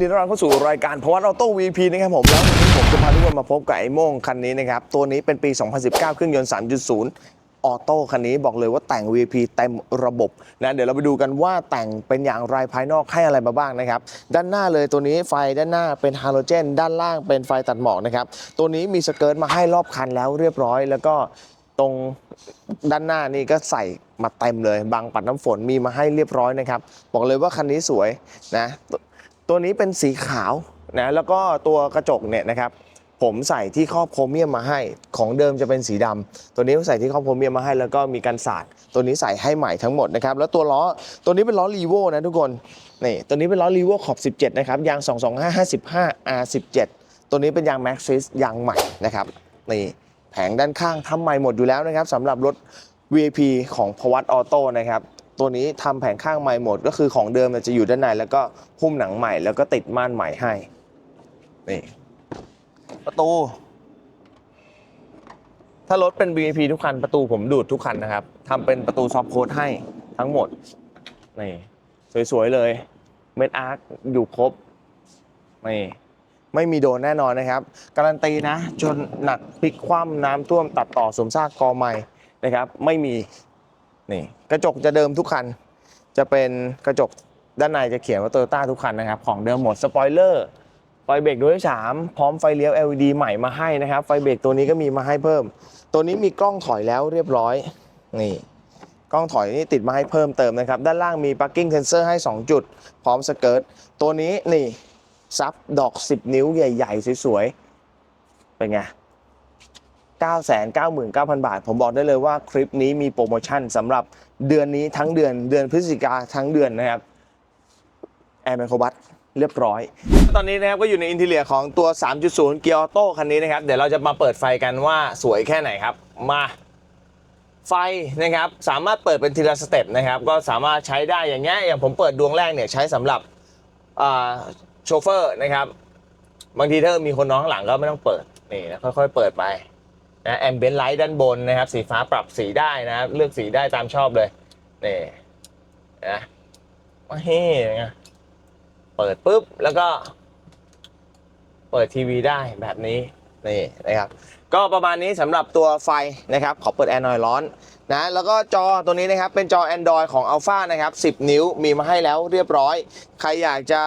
ดีต้อนรับเข้าสู่รายการพว่าเราโต้ VP นะครับผมแล้ววันนี้ผมจะพาทุกคนมาพบกับไอ้โม่งคันนี้นะครับตัวนี้เป็นปี 2019 เครื่องยนต์ 3.0 ออโต้คันนี้บอกเลยว่าแต่ง VP เต็มระบบนะเดี๋ยวเราไปดูกันว่าแต่งเป็นอย่างไรภายนอกให้อะไรมาบ้างนะครับด้านหน้าเลยตัวนี้ไฟด้านหน้าเป็นฮาโลเจน ด้านล่างเป็นไฟตัดหมอกนะครับตัวนี้มีสเกิร์ตมาให้รอบคันแล้วเรียบร้อย แล้วก็ตรงด้านหน้านี่ก็ใส่มาเต็มเลยบางปัดน้ำฝนมีมาให้เรียบร้อยนะครับบอกเลยว่าคันนี้สวยนะ ตัวนี้เป็นสีขาวนะแล้วก็ตัวกระจกเนี่ยนะครับผมใส่ที่ครอบโครเมียมมาให้ ของเดิมจะเป็นสีดำตัวนี้ใส่ที่ครอบโครเมียมมาให้แล้วก็มีกันสาดตัวนี้ใส่ให้ใหม่ทั้งหมดนะครับ แล้วตัวล้อตัวนี้เป็นล้อรีโวนะทุกคนนี่ตัวนี้เป็นล้อรีโวขอบ 17 นะครับ ยาง 225 55 R17 ตัวนี้เป็นยาง Maxxis ยางใหม่นะครับนี่แผงด้านข้างทำใหม่หมดอยู่แล้วนะครับสำหรับรถ VIP ของพวัตออโต้นะครับ ตัวนี้ทำแผงข้างใหม่หมด ก็คือของเดิมจะอยู่ด้านในแล้วก็หุ้มหนังใหม่แล้วก็ติดม่านใหม่ให้นี่ประตู ถ้ารถเป็น VIP ทุกคันประตูผมดูดทุกคันนะครับทำเป็นประตูซอฟโค้ดให้ทั้งหมดนี่สวยๆเลยเม็ดอาร์คอยู่ครบนี่ไม่มีโดนแน่นอนนะครับ การันตีนะ จนหนักพลิกคว่ำน้ำท่วมตัดต่อสมซากกอใหม่นะครับ ไม่มี นี่กระจกจะเดิมทุกคัน จะเป็นกระจกด้านในจะเขียนว่าโตโยต้าทุกคันนะครับ ของเดิมหมดสปอยเลอร์ไฟเบรกด้วยสามพร้อมไฟเลี้ยว LED ใหม่มาให้นะครับ ไฟเบรกตัวนี้ก็มีมาให้เพิ่ม ตัวนี้มีกล้องถอยแล้วเรียบร้อยนี่กล้องถอยนี่ติดมาให้เพิ่มเติมนะครับ ด้านล่างมี parking sensor ให้ 2 จุด พร้อมสเกิร์ตตัวนี้นี่ซับดอก 10 นิ้วใหญ่ ๆ สวยๆ เป็นไง 999,000 บาท ผมบอกได้เลยว่าคลิปนี้มีโปรโมชั่นสำหรับเดือนนี้ทั้งเดือนเดือนพฤศจิกาทั้งเดือนนะครับแอร์แมโครบัตเรียบร้อย ตอนนี้นะครับก็อยู่ในอินทีเลียของตัว 3.0 เกียร์ออโต้คันนี้นะครับ เดี๋ยวเราจะมาเปิดไฟกันว่าสวยแค่ไหนครับ มาไฟนะครับ สามารถเปิดเป็นทีละสเต็ปนะครับ ก็สามารถใช้ได้อย่างเงี้ยอย่างผมเปิดดวงแรกเนี่ยใช้สำหรับโชเฟอร์นะครับ บางทีถ้ามีคนน้องข้างหลังก็ไม่ต้องเปิดนี่นะค่อยๆเปิดไป นะแอมเบนไลท์ด้านบนนะครับ สีฟ้าปรับสีได้นะครับเลือกสีได้ตามชอบเลยนี่นะมาเฮ้ไงเปิดปุ๊บแล้วก็ เปิดทีวีได้แบบนี้นี่นะครับ ก็ประมาณนี้สำหรับตัวไฟนะครับ ขอเปิดแอร์หน่อยร้อนนะแล้วก็จอตัวนี้นะครับเป็นจอ Android ของ Alpha นะครับ 10 นิ้วมีมาให้แล้วเรียบร้อย ใครอยากจะ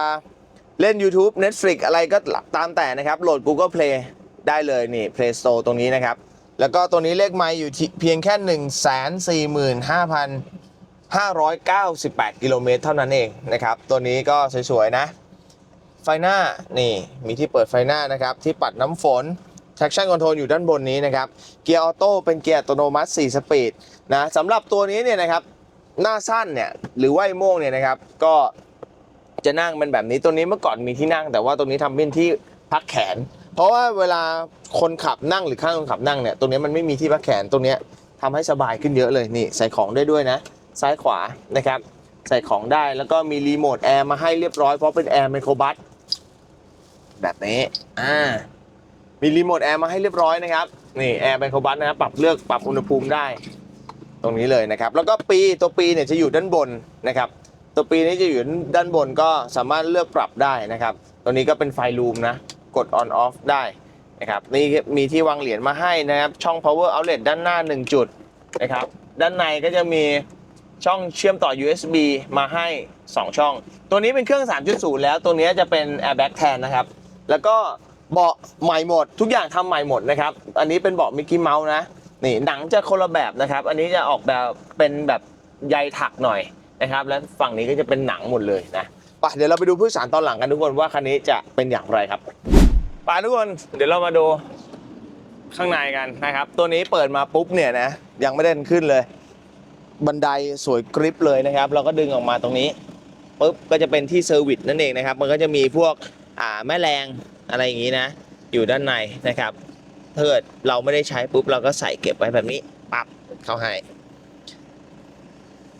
เล่น YouTube Netflix อะไรก็ตามแต่นะครับ โหลด Google Play ได้เลยนี่ Play Store ตรงนี้นะครับ แล้วก็ตัวนี้เลขไมล์อยู่ที่เพียงแค่ 145,598 กิโลเมตรเท่านั้นเองนะครับ ตัวนี้ก็สวยๆนะ ไฟหน้านี่มีที่เปิดไฟหน้านะครับ ที่ปัดน้ำฝน traction control อยู่ด้านบนนี้นะครับ เกียร์ออโต้เป็นเกียร์อัตโนมัติ 4 สปีดนะสำหรับตัวนี้เนี่ยนะครับ หน้าสั้นเนี่ยหรือว่าไอ้โม่งเนี่ยนะครับ ก็จะนั่งเป็นแบบนี้ตัวนี้เมื่อก่อนมีที่นั่ง แต่ว่าตรงนี้ทำเป็นที่พักแขน เพราะว่าเวลาคนขับนั่งหรือข้างคนขับนั่งเนี่ยตรงนี้มันไม่มีที่พักแขนตรงนี้ทำให้สบายขึ้นเยอะเลยนี่ใส่ของได้ด้วยนะ ซ้ายขวานะครับ ใส่ของได้แล้วก็มีรีโมทแอร์มาให้เรียบร้อยเพราะเป็นแอร์ไมโครบัสแบบนี้อ่ามีรีโมทแอร์มาให้เรียบร้อยนะครับนี่แอร์ไมโครบัสนะครับปรับเลือกปรับอุณหภูมิได้ ตรงนี้เลยนะครับ แล้วก็ปีตัวปีเนี่ยจะอยู่ด้านบนนะครับ ตัวปีนี้จะอยู่ด้านบนก็สามารถเลือกปรับได้นะครับ ตัวนี้ก็เป็นไฟลูมนะ กด on off ได้นะครับนี่มีที่วางเหรียญมาให้นะครับ ช่อง power outlet ด้านหน้า 1 จุดนะครับด้านในก็จะมีช่องเชื่อมต่อ USB มาให้ 2 ช่อง ตัวนี้เป็นเครื่อง 3.0 แล้วตัวนี้จะเป็น airbag แทนนะครับ แล้วก็เบาะใหม่หมด ทุกอย่างทำใหม่หมดนะครับ อันนี้เป็นเบาะมิกกี้เมาส์นะนี่หนังจะคนละแบบนะครับ อันนี้จะออกแบบเป็นแบบใยถักหน่อยนะครับ และฝั่งนี้ก็จะเป็นหนังหมดเลยนะไปเดี๋ยวเราไปดูผู้โดยสารตอนหลังกันทุกคนว่าคันนี้จะเป็นอย่างไรครับ ไปทุกคนเดี๋ยวเรามาดูข้างในกันนะครับ ตัวนี้เปิดมาปุ๊บเนี่ยนะยังไม่ได้ขึ้นเลย บันไดสวยกริปเลยนะครับ เราก็ดึงออกมาตรงนี้ปุ๊บก็จะเป็นที่เซอร์วิสนั่นเองนะครับ มันก็จะมีพวกอ่าแม่แรงอะไรอย่างนี้นะ อยู่ด้านในนะครับถ้าเกิดเราไม่ได้ใช้ปุ๊บเราก็ใส่เก็บไว้แบบนี้ปั๊บเข้าให้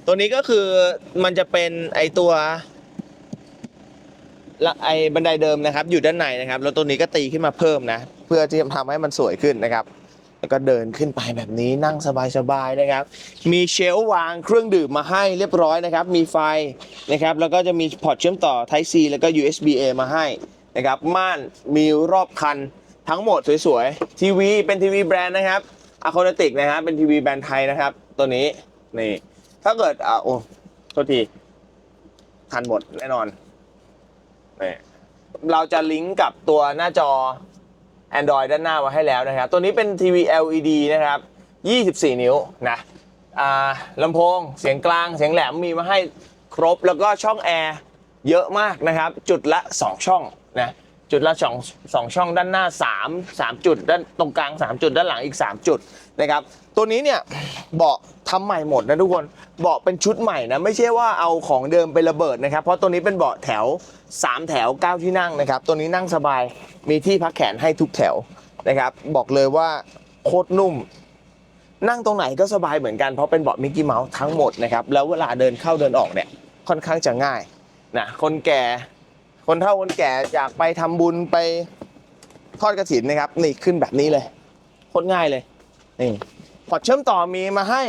ตัวนี้ก็คือมันจะเป็นไอตัว ไอ้บันไดเดิมนะครับ อยู่ด้านในนะครับ แล้วตัวนี้ก็ตีขึ้นมาเพิ่มนะ เพื่อที่จะทำให้มันสวยขึ้นนะครับ แล้วก็เดินขึ้นไปแบบนี้นั่งสบายๆนะครับ มีเชลวางเครื่องดื่มมาให้เรียบร้อยนะครับ มีไฟนะครับ แล้วก็จะมีพอร์ตเชื่อมต่อ Type C แล้วก็ USB A มาให้นะครับ ม่านมีรอบคันทั้งหมดสวยๆ ทีวีเป็นทีวีแบรนด์นะครับอะค o นติกนะครับเป็นทีวีแบรนด์ไทยนะครับ ตัวนี้นี่ถ้าเกิดอะโอ้โทษทีทันหมดแน่นอน นี่เราจะลิงก์กับตัวหน้าจอ Android ด้านหน้าไว้ให้แล้วนะครับ ตัวนี้เป็นทีวี LED นะครับ 24 นิ้วนะลำโพง เสียงกลาง เสียงแหลมมีมาให้ครบ แล้วก็ช่องแอร์เยอะมากนะครับ จุดละ 2 ช่องนะ จุดละสองสองช่องด้านหน้า3 3จุดด้านตรงกลาง 3 จุดด้านหลังอีก 3 จุดนะครับ ตัวนี้เนี่ยเบาะทำใหม่หมดนะทุกคนเบาะเป็นชุดใหม่นะไม่ใช่ว่าเอาของเดิมไประเบิดนะครับ เพราะตัวนี้เป็นเบาะแถว 3 แถว 9 ที่นั่งนะครับ ตัวนี้นั่งสบายมีที่พักแขนให้ทุกแถวนะครับ บอกเลยว่าโคตรนุ่ม นั่งตรงไหนก็สบายเหมือนกันเพราะเป็นเบาะมิกกี้เมาส์ทั้งหมดนะครับแล้วเวลาเดินเข้าเดินออกเนี่ยค่อนข้างจะง่ายนะคนแก่ คนเฒ่าคนแก่อยากไปทำบุญไปทอดกระถินนะครับ นี่ขึ้นแบบนี้เลยโคตรง่ายเลยนี่พอร์ตเชื่อมต่อมีมาให้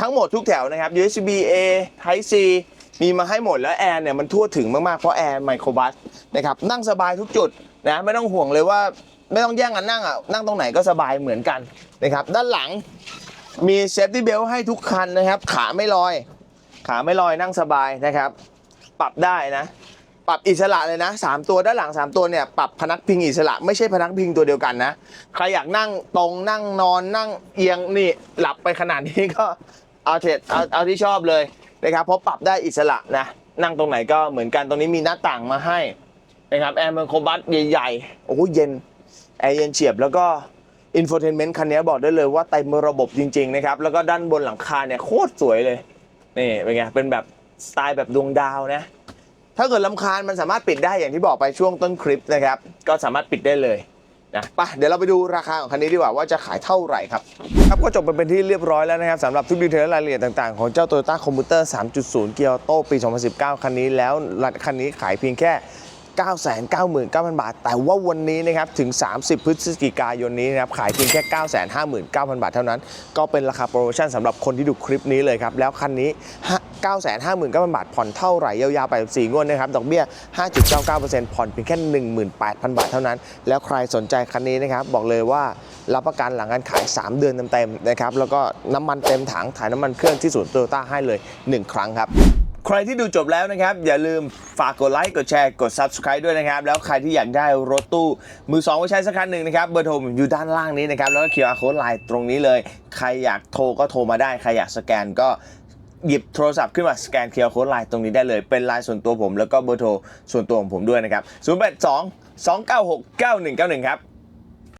ทั้งหมดทุกแถวนะครับ USB A Type C มีมาให้หมดแล้วแอร์เนี่ยมันทั่วถึงมากๆเพราะแอร์ไมโครบัสนะครับนั่งสบายทุกจุดนะไม่ต้องห่วงเลยว่าไม่ต้องแย่งกันนั่งอะนั่งตรงไหนก็สบายเหมือนกันนะครับ ด้านหลังมีเซฟตี้เบลให้ทุกคันนะครับ ขาไม่ลอย ขาไม่ลอยนั่งสบายนะครับ ปรับได้นะ ปรับอิสระเลยนะสามตัวด้านหลังสามตัวเนี่ยปรับพนักพิงอิสระไม่ใช่พนักพิงตัวเดียวกันนะ ใครอยากนั่งตรงนั่งนอนนั่งเอียงนี่หลับไปขนาดนี้ก็เอาเถอะเอาเอาที่ชอบเลยนะครับเพราะปรับได้อิสระนะนั่งตรงไหนก็เหมือนกันตรงนี้มีหน้าต่างมาให้นะครับแอร์มันโคบัสใหญ่ๆโอ้เย็นแอร์เย็นเฉียบแล้วก็อินโฟเทนเมนต์คันนี้บอกได้เลยว่าเต็มระบบจริงๆนะครับแล้วก็ด้านบนหลังคาเนี่ยโคตรสวยเลยนี่เป็นไงเป็นแบบสไตล์แบบดวงดาวนะ ถ้าเกิดลำคาญมันสามารถปิดได้อย่างที่บอกไปช่วงต้นคลิปนะครับ ก็สามารถปิดได้เลยนะไปเดี๋ยวเราไปดูราคาของคันนี้ดีกว่าว่าจะขายเท่าไหร่ครับ ครับก็จบไปเป็นที่เรียบร้อยแล้วนะครับสำหรับทุกดีเทลรายละเอียดต่างๆ ของเจ้า Toyota Commuter 3.0เกียร์โตปี 2019 คันนี้แล้วคันนี้ขายเพียงแค่ 999,000 บาท แต่ว่าวันนี้นะครับถึง 30 พฤศจิกายนนี้นะครับขายเพียงแค่ 959,000 บาทเท่านั้น ก็เป็นราคาโปรโมชั่นสำหรับคนที่ดูคลิปนี้เลยครับแล้วคันนี้ 959,000บาทผ่อนเท่าไหร่ยาวๆไป4งวดนะครับดอกเบี้ย 5.99%ผ่อนเพียงแค่ 18,000 บาทเท่านั้น แล้วใครสนใจคันนี้นะครับบอกเลยว่ารับประกันหลังการขาย 3 เดือนเต็มๆนะครับแล้วก็น้ำมันเต็มถังถ่ายน้ำมันเครื่องที่ศูนย์โตโยต้าให้เลย 1 ครั้งครับใครที่ดูจบแล้วนะครับ อย่าลืมฝากกดไลค์กดแชร์กด Subscribe ด้วยนะครับ แล้วใครที่อยากได้รถตู้ มือสองไว้ใช้สักคันหนึ่งนะครับ เบอร์โทรมอยู่ด้านล่างนี้นะครับ แล้วก็ QR code ไลน์ตรงนี้เลย ใครอยากโทรก็โทรมาได้ ใครอยากสแกนก็ หยิบโทรศัพท์ขึ้นมาสแกน QR code ไลน์ตรงนี้ได้เลย เป็นไลน์ส่วนตัวผม แล้วก็เบอร์โทรส่วนตัวของผมด้วยนะครับ 082 296 9191 ครับ